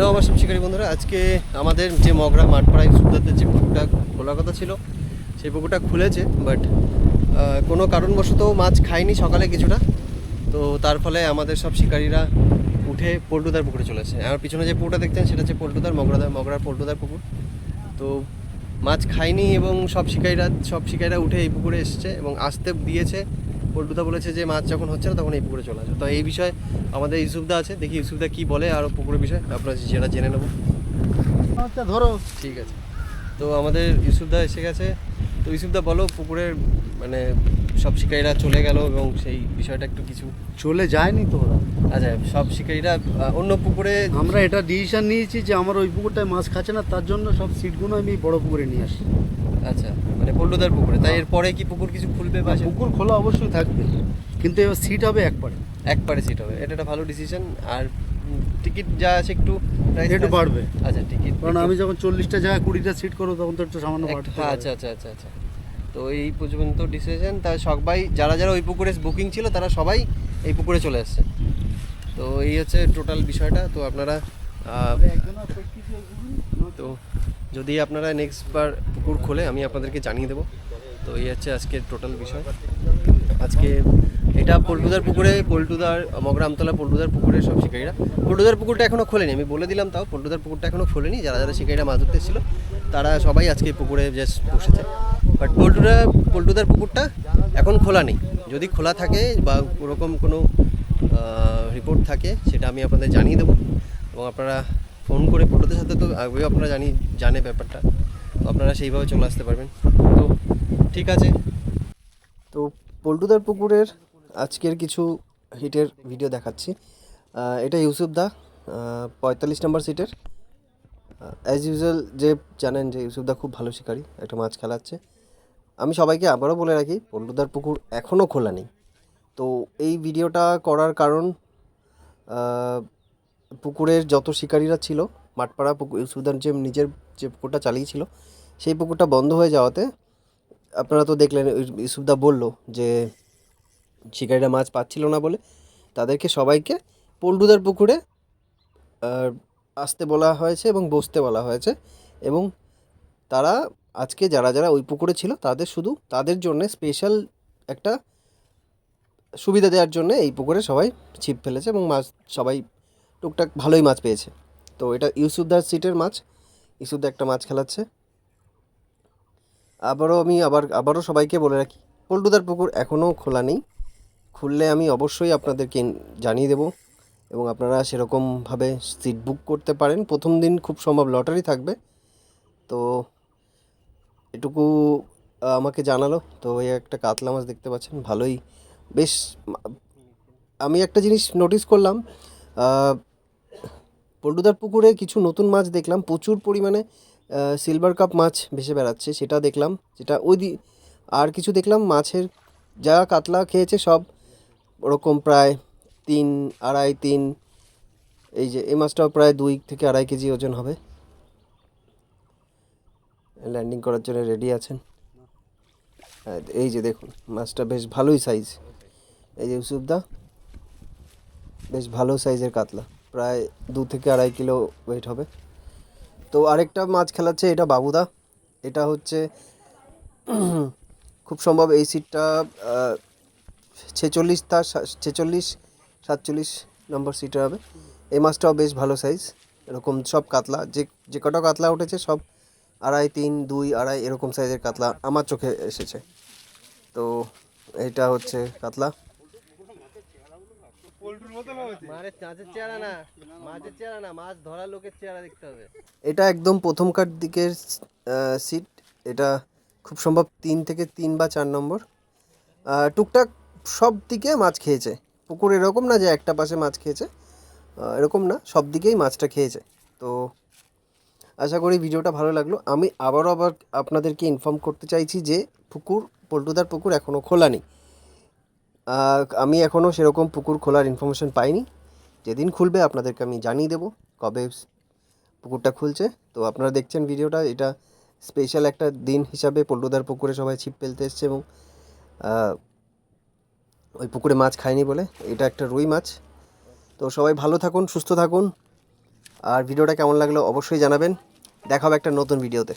Hello, আমার সব শিকারী বন্ধুরা, আজকে আমাদের যে মগরা মাঠপাড়ায় সুদাতে যে পুকুরটা খোলার কথা ছিল, সেই পুকুরটা খুলেছে বাট কোনো কারণবশত মাছ খায়নি সকালে কিছুটা। তো তার ফলে আমাদের সব শিকারীরা উঠে পল্টুদার পুকুরে চলেছে আমার পিছনে যে পুকুরটা দেখছেন সেটা হচ্ছে পল্টুদার মগরাদার মগরার পল্টুদার পুকুর। তো মাছ খায়নি এবং সব শিকারীরা সব শিকারীরা উঠে এই পুকুরে এসেছে এবং আসতে দিয়েছে পল্টুদা বলেছে যে মাছ যখন হচ্ছে না তখন এই পুকুরে চলে আসবে। তো এই বিষয়ে আমাদের ইউসুফদা আছে দেখি ইউসুফদা কি বলে আর পুকুরের বিষয়ে। আপনারা যেটা জেনে নেব। আচ্ছা ধরো। ঠিক আছে। তো আমাদের ইউসুফদা এসে গেছে। তো ইউসুফদা বলো পুকুরের মানে সব শিকারীরা চলে গেল এবং সেই বিষয়টা একটু কিছু চলে যায়নি তো ওরা? আচ্ছা সব শিকারীরা অন্য পুকুরে আমরা এটা ডিসিশন নিয়েছি যে আমার ওই পুকুরটায় মাছ খাচ্ছে না তার জন্য সব সিটগুলো আমি বড় পুকুরে নিয়ে আসি আচ্ছা মানে পল্টুদার পুকুরে তাই এরপরে কি পুকুর কিছু খুলবে বা পুকুর খোলা অবশ্যই থাকবে কিন্তু এবার সিট হবে একবারে একবারে সিট হবে এটা একটা ভালো ডিসিশন আর টিকিট যা আছে একটু একটু বাড়বে। আচ্ছা টিকিট কারণ আমি যখন চল্লিশটা জায়গায় কুড়িটা সিট করব তখন তো একটু সামান্য হ্যাঁ আচ্ছা আচ্ছা আচ্ছা আচ্ছা। তো এই পর্যন্ত ডিসিশন তা সবাই, যারা যারা ওই পুকুরে বুকিং ছিল, তারা সবাই এই পুকুরে চলে আসছে। তো এই হচ্ছে টোটাল বিষয়টা। তো আপনারা তো যদি আপনারা নেক্সট বার পুকুর খোলে, আমি আপনাদেরকে জানিয়ে দেবো। তো এই হচ্ছে আজকের টোটাল বিষয়। আজকে এটা পল্টুদার পুকুরে, পল্টুদার, মগরামতলা পল্টুদার পুকুরে সব শিকারীরা। পল্টুদার পুকুরটা এখনও খোলেনি, আমি বলে দিলাম তাও। পল্টুদার পুকুরটা এখনও খোলেনি। যারা যারা শিকারীরা মাছ ধরতে ছিল তারা সবাই আজকে পুকুরে জাস্ট বসেছে। বাট পল্টুদা, পল্টুদার পুকুরটা এখন খোলা নেই। যদি খোলা থাকে বা ওরকম কোনো রিপোর্ট থাকে, সেটা আমি আপনাদের জানিয়ে দেবো। এবং আপনারা ফোন করে পল্টুদের সাথে তো আগেও আপনারা জানি, জানে ব্যাপারটা। তো আপনারা সেইভাবে চলে আসতে পারবেন। তো ঠিক আছে। তো পল্টুদার পুকুরের আজকের কিছু হিটের ভিডিও দেখাচ্ছি। এটা ইউসুফ দা পঁয়তাল্লিশ নম্বর সিটের অ্যাজ ইউজুয়াল যে জানেন যে ইউসুফ দা খুব ভালো শিকারী, একটা মাছ খেলাচ্ছে। আমি সবাইকে আবারও বলে রাখি, পল্টুদার পুকুর এখনও খোলা নেই। তো এই ভিডিওটা করার কারণ পুকুরের যত শিকারীরা ছিল, মাঠপাড়া পুকুর ইউসুফদার যে নিজের যে পুকুরটা চালিয়েছিল, সেই পুকুরটা বন্ধ হয়ে যাওয়াতে আপনারা তো দেখলেন ইউ- ইউসুফদা বলল যে শিকারীরা মাছ পাচ্ছিল না বলে, তাদেরকে সবাইকে পল্টুদার পুকুরে আসতে বলা হয়েছে এবং বসতে বলা হয়েছে এবং তারা আজকে যারা যারা ওই পুকুরে ছিল, তাদের শুধু, তাদের জন্য স্পেশাল একটা সুবিধা দেওয়ার জন্য এই পুকুরে সবাই ছিপ ফেলেছে এবং মাছ, সবাই টুকটাক ভালোই মাছ পেয়েছে। তো এটা ইউসুফদার সিটের মাছ ইউসুফদা একটা মাছ খেলাচ্ছে। আবারও আমি আবার, আবারও সবাইকে বলে রাখি, পল্টুদার পুকুর এখনও খোলা নেই। খুললে আমি অবশ্যই আপনাদেরকে জানিয়ে দেবো এবং আপনারা সেরকমভাবে সিট বুক করতে পারেন। প্রথম দিন খুব সম্ভব লটারি থাকবে। তো এটুকু আমাকে জানালো। তো এই একটা কাতলা মাছ দেখতে পাচ্ছেন, ভালোই। বেশ আমি একটা জিনিস নোটিস করলাম পল্টুদার পুকুরে কিছু নতুন মাছ দেখলাম, প্রচুর পরিমাণে সিলভার কাপ মাছ ভেসে বেড়াচ্ছে, সেটা দেখলাম, যেটা ওই আর কিছু দেখলাম মাছের, যা কাতলা খেয়েছে সব, ওরকম প্রায় তিন, আড়াই, তিন, এই যে, এই মাছটাও প্রায় দুই থেকে আড়াই কেজি ওজন হবে। ল্যান্ডিং করার জন্য রেডি আছেন? এই যে দেখুন, মাছটা বেশ ভালোই সাইজ এই যে ইউসুফদা বেশ ভালো সাইজের কাতলা। প্রায় দু থেকে আড়াই কিলো ওয়েট হবে। তো আরেকটা মাছ খেলাচ্ছে এটা বাবুদা এটা হচ্ছে, খুব সম্ভব এই সিটটা ছেচল্লিশ তার ছেচল্লিশ, সাতচল্লিশ নম্বর সিটে হবে। এই মাছটাও বেশ ভালো সাইজ এরকম সব কাতলা। যে যে কটা কাতলা উঠেছে সব আড়াই তিন দুই আড়াই এরকম সাইজের কাতলা আমার চোখে এসেছে। তো এটা হচ্ছে কাতলা। না মাছের চেহারা না মাছ ধরার লোকের চেহারা দেখতে হবে। এটা একদম প্রথমকার দিকের সিট এটা খুব সম্ভব তিন থেকে তিন বা চার নম্বর। টুকটাক সব দিকে মাছ খেয়েছে। পুকুর এরকম না যে একটা পাশে মাছ খেয়েছে এরকম না সব দিকেই মাছটা খেয়েছে। তো আশা করি ভিডিওটা ভালো লাগল। আমি আবারও আবার আপনাদেরকে ইনফর্ম করতে চাইছি যে পুকুর, পল্টুদার পুকুর এখনও খোলা নেই। আমি এখনও সেরকম পুকুর খোলার ইনফরমেশন পাইনি। যেদিন খুলবে আপনাদেরকে আমি জানিয়ে দেবো কবে পুকুরটা খুলছে। তো আপনারা দেখছেন ভিডিওটা, এটা স্পেশাল একটা দিন হিসাবে পল্টুদার পুকুরে সবাই ছিপ ফেলতে এসছে এবং ওই পুকুরে মাছ খায়নি বলে। এটা একটা রুই মাছ। তো সবাই ভালো থাকুন, সুস্থ থাকুন। আর ভিডিওটা কেমন লাগল অবশ্যই জানাবেন। দেখা হবে একটা নতুন ভিডিওতে।